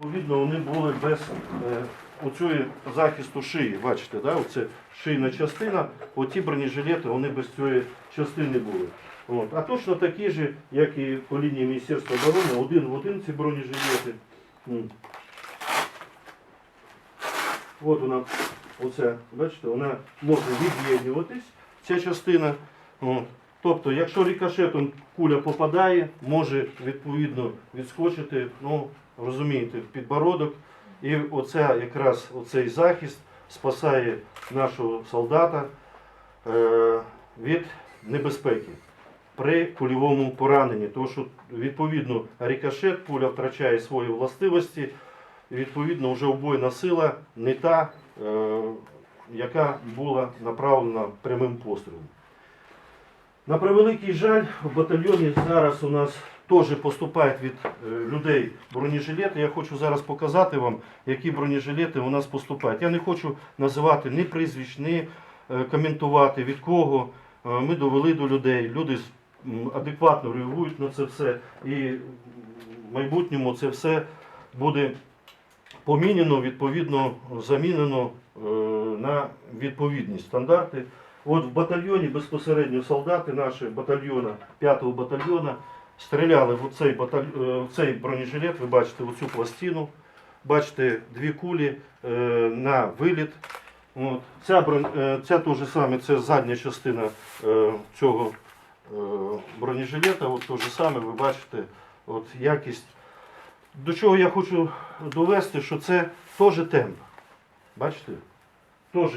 Відповідно, вони були без е, оцього захисту шиї. Бачите, да? Оце шийна частина. Оті бронежилети вони без цієї частини були. От. А точно такі ж, як і по лінії Міністерства оборони, один в один ці бронежилети. От вона, оця, бачите, вона може від'єднуватись, ця частина. От. Тобто, якщо рикошетом куля попадає, може відповідно відскочити, ну, розумієте, в підбородок. І оця, якраз оцей захист спасає нашого солдата е, від небезпеки при кульовому пораненні. Тому що відповідно рикошет, пуля втрачає свої властивості, відповідно вже убойна сила не та, е, яка була направлена прямим пострілом. На превеликий жаль, в батальйоні зараз у нас теж поступають від е, людей бронежилети. Я хочу зараз показати вам, які бронежилети у нас поступають. Я не хочу називати ні прізвищ, ні е, коментувати від кого. Е, Ми довели до людей. Люди адекватно реагують на це все. І в майбутньому це все буде помінено, відповідно, замінено на відповідні стандарти. От в батальйоні безпосередньо солдати наші батальйона, 5-го батальйона, стріляли в цей, баталь... е, в цей бронежилет, ви бачите оцю пластину, бачите дві кулі е, на виліт. От. Ця, брон... е, ця теж саме, це задня частина е, цього е, бронежилета, от те саме, ви бачите, от якість. До чого я хочу довести, що це теж темп. Бачите? Теж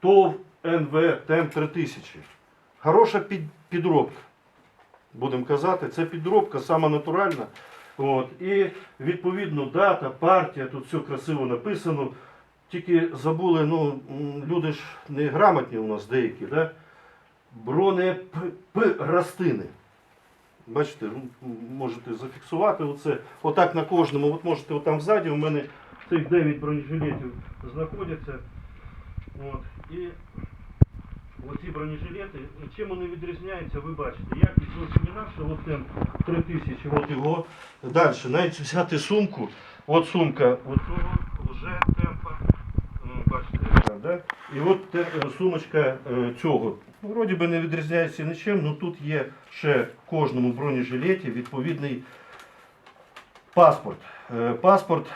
ТОВ НВ ТЕМ 3000. Хороша під, підробка. Будемо казати, це підробка, сама натуральна. От. І відповідно дата, партія, тут все красиво написано. Тільки забули, ну, люди ж не грамотні у нас деякі, да? бронепрастини. Бачите, можете зафіксувати оце. Отак на кожному. От можете отам ззаді, у мене цих 9 бронежилетів знаходяться. От. І оці бронежилети, чим вони відрізняються, ви бачите. Якість зовсім інакше, от там 3000, от його. Далі, навіть взяти сумку, от сумка оцього вже темпа. Ну, Бачите, да? І от те- е, сумочка е, цього. Вроді би не відрізняється нічим, але тут є ще в кожному бронежилеті відповідний паспорт. Е, Паспорт по-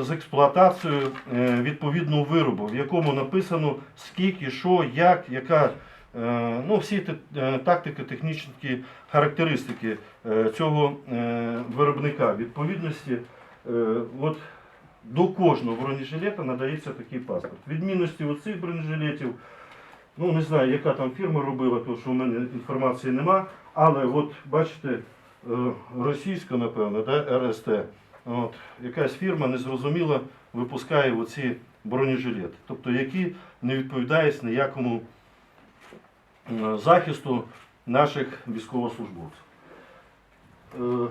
з експлуатацією е, відповідного виробу, в якому написано скільки, що, як, яка, е, ну, всі е, тактики, технічні характеристики цього виробника. Відповідності от, до кожного бронежилета надається такий паспорт. Відмінності оцих бронежилетів, ну не знаю, яка там фірма робила, тому що у мене інформації нема, але от бачите, російська, напевно, да, РСТ. От, якась фірма незрозуміла випускає оці бронежилети, тобто які не відповідають ніякому е, захисту наших військовослужбовців. Е,